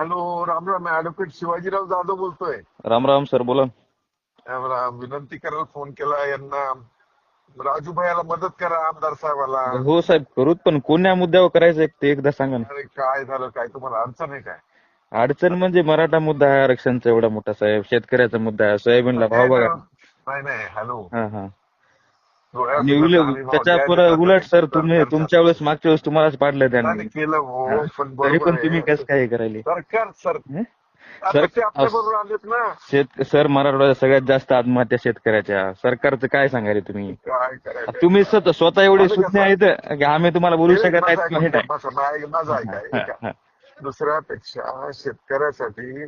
Hello Ram Ram advocate Shivajirao Jadhav बोलतोय. Ram Ram sir बोला राम राम विनंती करायला फोन केला यांना राजू भैयाला मदत करा आमदार साहेबाला. हो साहेब करूत पण कोण्या मुद्द्यावर करायचं ते एकदा सांगा ना. अरे काय झालं काय तुम्हाला अडचण आहे काय? अडचण म्हणजे मराठा मुद्दा आहे आरक्षणचा एवढा मोठा साहेब शेतकऱ्याचा मुद्दा आहे. सोयाबीनला भाव बघा. नाही नाही हॅलो. हा हा डोळ्यात आणि सुद्धा उलट- चांगली भाव त्याच्या. उलट सर तुम्ही. तुमच्या वेळेस मागच्या वेळेस तुम्हालाच पाडलं त्यांनी केलं हो. पण तरी पण. तुम्ही कसं काय करायले सरकार सर हं? सर- मराठवाड्यात सगळ्यात जास्त आत्महत्या शेतकऱ्याच्या सरकारचं काय सांगायले तुम्ही तुम्ही स्वतः एवढे सुज्ञ आहेत की आम्ही तुम्हाला बोलू शकत नाहीत हे नाही माझं-. दुसऱ्यापेक्षा शेतकऱ्यासाठी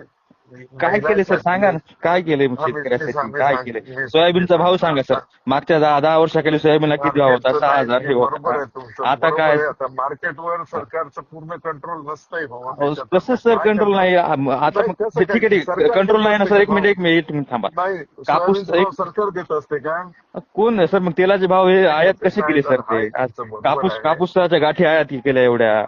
काय केले सर? सांगा ना. काय केले शेतकऱ्यासाठी? काय केले सोयाबीनचा भाव सांगा सर. मागच्या दहा दहा वर्षाखाली सोयाबीनला किती भाव होता? सहा हजार हे होता. आता काय? मार्केटवर सरकारचं पूर्ण कंट्रोल नसतंय कसं सर कंट्रोल नाही. आता ठीक आहे कंट्रोल नाही ना सर? एक मिनिट एक मिनिट थांबा. कापूस एक- सरकार देत असते का? कोण आहे सर? मग तेलाचे भाव हे आयात कसे केले सर ते? कापूस. कापूसाच्या गाठी आयात केल्या एवढ्या.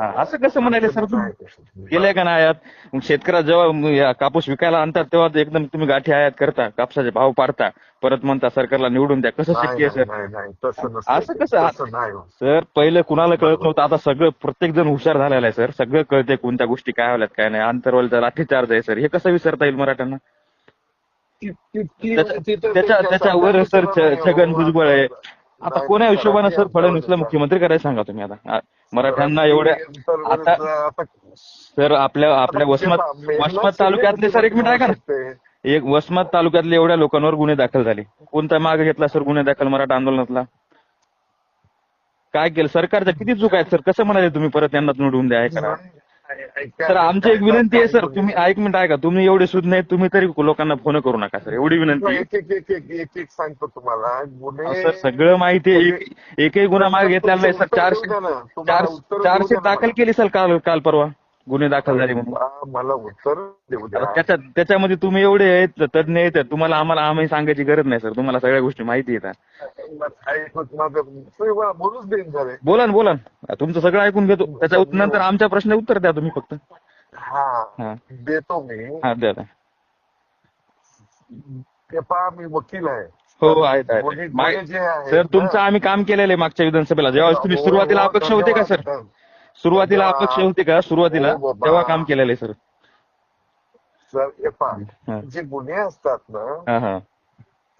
हा, असं कसं म्हणाले सर तुम्ही. केलंय का नाही आयात? शेतकऱ्या जेव्हा कापूस विकायला आणतात तेव्हा ते एकदम तुम्ही गाठी आयात करता कापसाचे भाव पाडता परत म्हणता सरकारला निवडून द्या कसं शक्य आहे सर नाही, नाही, तसं नसतं. असं कसं? हो. सर पहिले कुणाला कळत नव्हतं आता सगळं प्रत्येक जण हुशार झालेला आहे सर सगळं कळतंय कोणत्या गोष्टी काय व्हायल्यात काय नाही आंतरवालीचा लाठीचार्ज आहे सर हे कसं विसरता येईल मराठ्यांना त्याच्या- त्याच्यावर सर छगन हो, भुजबळ आहे आता कोण्या हिशोबानं सर फडणवीसला मुख्यमंत्री करायला सांगा तुम्ही आता मराठ्यांना एवढ्या आता आता सर आपल्या आपल्या वसमत वसमत तालुक्यातले सर एक मिनिट ऐका ना. एक वसमत तालुक्यातले एवढ्या लोकांवर गुन्हे दाखल झाले. कोणता मागे घेतला सर गुन्हे दाखल मराठा आंदोलनातला? काय केलं? सरकारच्या किती चूक आहेत? सर कसं म्हणाले तुम्ही परत यांना निवडून द्या? करा सर आमची एक विनंती आहे सर. तुम्ही ऐक मिनिट ऐका. तुम्ही एवढे सुद्धा नाही तुम्ही तरी लोकांना फोन करू नका सर. एवढी विनंती आहे. एक एक एक एक एक एक सांगतो तुम्हाला. सर सगळं माहिती आहे. एक- एकही गुन्हा मागे घेतलेला नाही सर. चारशे चार चारशे दाखल केली सर काल काल परवा गुन्हे दाखल झाले म्हणून. मला उत्तर त्याच्यामध्ये तुम्ही एवढे आहेत तज्ञ आहेत तुम्हाला आम्हाला आम्ही सांगायची गरज नाही सर. तुम्हाला सगळ्या गोष्टी माहिती येतात बोला ना बोला ना. तुमचं सगळं ऐकून घेतो. त्याच्या नंतर आमच्या प्रश्न उत्तर द्या तुम्ही फक्त. हा देतो मी. हा द्या मी वकील आहे. हो आहेत आहेत मागे- जे सर तुमचं आम्ही काम केलेलं आहे मागच्या विधानसभेला जेव्हा तुम्ही हो, सुरुवातीला हो, अपक्ष होते का सर. सुरुवातीला. अपक्ष होते का सुरुवातीला हो, बाबा. तेव्हा काम केलेलं आहे सर सर हे हा. जे गुन्हे असतात ना हा हा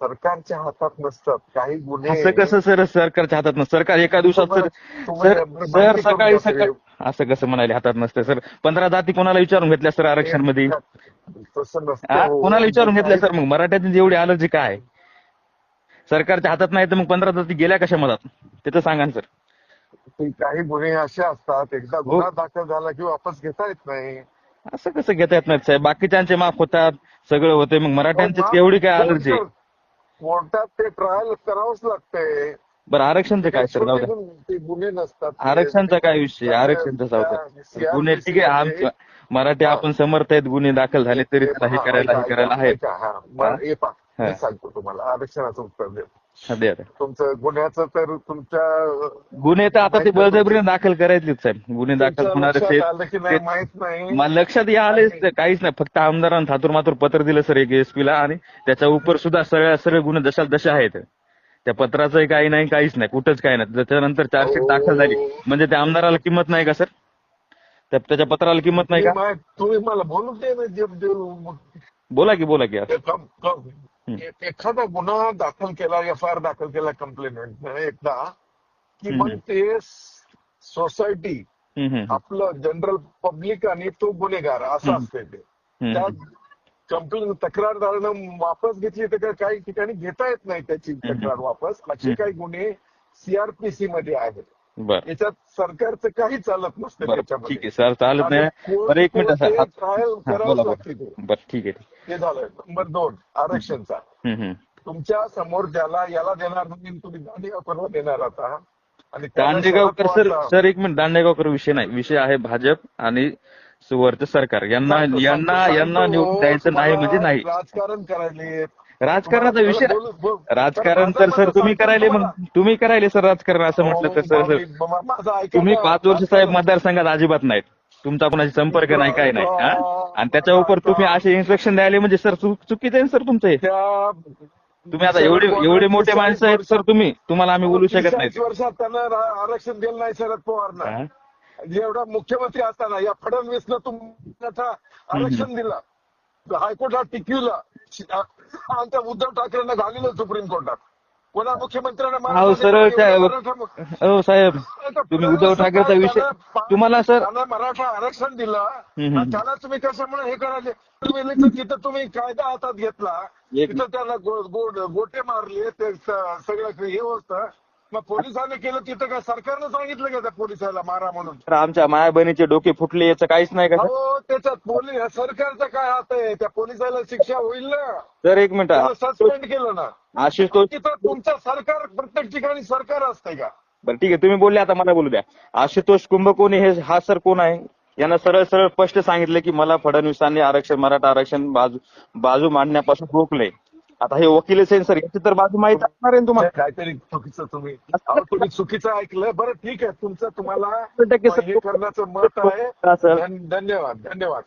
सरकारच्या हातात नसतात काही गुन्हे असं कसं सर सरकारच्या हातात नसतं सरकार एका दिवसात सर तुम्हाला- सर तुम्हाला सर माहिती सकाळी करून सकाळी असं कसं म्हणाले हातात नसतं सर पंधरा जाती कोणाला विचारून घेतल्या सर आरक्षणमध्ये तसं नसतं हा? हो. कोणाला विचारून घेतल्या सर मग मराठ्यातून जेवढी अलर्जी काय सरकारच्या हातात नाही तर मग पंधरा जाती गेल्या कशा मधात? ते तर सांगा ना सर. ते काही गुन्हे असे असतात एकदा हो. गुन्हा दाखल झाला की वापस घेता येत नाही. असं कसं घेता येत नाहीत साहेब? बाकीच्यांचे माफ होतात सगळं होते मग मराठ्यांची एवढी काय अलर्जी आहे? कोर्टात ते ट्रायल करावंच लागतंय. बरं आरक्षणचं काय सर? जाऊ द्या. ते गुन्हे नसतात. आरक्षणचा काय विषय? आरक्षणचा जाऊ द्या. गुन्हे ठीक आहे आमचे मराठी आपण समर्थ आहेत गुन्हे दाखल झाले तरी त्याला हे करायला हे करायला आहेत. हा, बरं, हे पहा, हा. मी सांगतो तुम्हाला. आरक्षणाचं उत्तर देतो हा. तुमचं गुन्ह्याचं तर तुमच्या गुन्हे तर आता ते बळजबरीने दाखल करायचेच साहेब. गुन्हे दाखल होणारे आलं माहीत नाही. मला लक्षात या आलेच ते काहीच नाही. फक्त आमदारांना थातूर मातूर पत्र दिलं सर एक एसपी ला आणि त्याच्या उपर सुद्धा सगळ्या सगळे गुन्हे जशा जसे आहेत. त्या पत्राचंही काही नाही काहीच नाही. कुठंच काही नाही. त्याच्यानंतर चार्जशीट दाखल झाली. म्हणजे त्या आमदाराला किंमत नाही का सर? त्या- त्याच्या पत्राला किंमत नाही का? तुम्ही मला बोलू दे बोला की बोला की एखादा गुन्हा दाखल केला एफ आय आर दाखल केला कंप्लेंट एकदा की मग. ते सोसायटी आपलं जनरल पब्लिक आणि तो गुन्हेगार असं. असते ते त्या. कंप्लेंट तक्रारदारानं वापस घेतली तर काय- काही ठिकाणी घेता येत नाही त्याची तक्रार वापस असे. काही गुन्हे सीआरपीसी मध्ये आहेत बरं. याच्यात सरकारचं काही चालत नसतं बरं त्याच्यामध्ये. ठीक आहे सर चालत नाही. बरं एक मिनिट सर. कोर्ट- ट्रायल हा, करावंच बोला लागते ते. बोला बरं ठीक आहे. हे झालं नंबर दोन आरक्षणचा. हम्म, हम्म. तुमच्यासमोर ज्याला याला देणार नाही तुम्ही दांडेगावकरला देणार आता. आणि त्याला दांडेगावकर सर सर एक मिनिट दांडेगावकर विषय नाही. विषय आहे भाजप आणि सुवर्ण सरकार. यांना सांगतो, यांना सांगतो, यांना सांगतो. निवडून द्यायचं नाही म्हणजे तुम्हाला नाही. राजकारण करायले राजकारणाचा विषय राजकारण तर सर तुम्ही करायले मग. तुम्ही करायले सर राजकारण असं म्हटलं तर सर सर तुम्ही. पाच वर्ष साहेब मतदारसंघात अजिबात नाहीत. तुमचा कोणाशी संपर्क नाही काय नाही हा? आणि त्याच्या उपर तुम्ही असे इन्स्ट्रक्शन द्यायले म्हणजे सर चुकीचं आहे सर तुमचं. हे तुम्ही आता एवढे एवढे मोठे माणसं आहेत सर तुम्ही. तुम्हाला आम्ही बोलू शकत नाही वर्षात त्यांना आरक्षण दिलं नाही शरद पवारनं? जेवढा मुख्यमंत्री असताना या फडणवीसनं तुम्हाला आरक्षण दिलं. हायकोर्टात टिकविलं. आणि त्या उद्धव ठाकरेंना घालीलं सुप्रीम कोर्टात. कोणा मुख्यमंत्र्यांना अहो मराठा सर दिला, त्या मराठा मु- हो साहेब तुम्ही उद्धव ठाकरेचा विषय तुम्हाला सर मराठा आरक्षण दिलं हम्म. आणि त्याला तुम्ही कशामुळे हे करायचे? तुम्ही तिथं तुम्ही कायदा हातात घेतला एक- तिथं त्याला गो- गो- गोटे मारले ते स- सगळं हे होतं. मग पोलिसांनी केलं तिथं काय सरकारनं सांगितलं का त्या पोलिसाला मारा म्हणून? तर आमच्या माया बहिणीचे डोके फुटले याचं काहीच नाही का? सर? त्याच्यात पोलीस सरकारचं काय हात आहे? त्या पोलिसाला शिक्षा होईल ना? सर एक मिनिट. त्याला सस्पेंड केलं ना? आशुतोष तिथं तुमचं सरकार प्रत्येक ठिकाणी सरकार असतंय का? बरं ठीक आहे. तुम्ही बोलले आता मला बोलू द्या. आशुतोष कुंभकोणी हे हा सर कोण आहे? यांना सरळ सरळ स्पष्ट सांगितलं की मला फडणवीसांनी आरक्षण मराठा आरक्षण बाजू बाजू मांडण्यापासून रोखलंय आता हे वकील आहे सर याची तर बाजू माहीत असणार आहे तुम्हाला. काहीतरी चुकीचं तुम्ही. अहो, तुम्ही चुकीचं ऐकलं. बरं ठीक आहे. तुमचं तुम्हाला टक्के सर- हे करण्याचं मत आहे. धन- धन्यवाद धन्यवाद.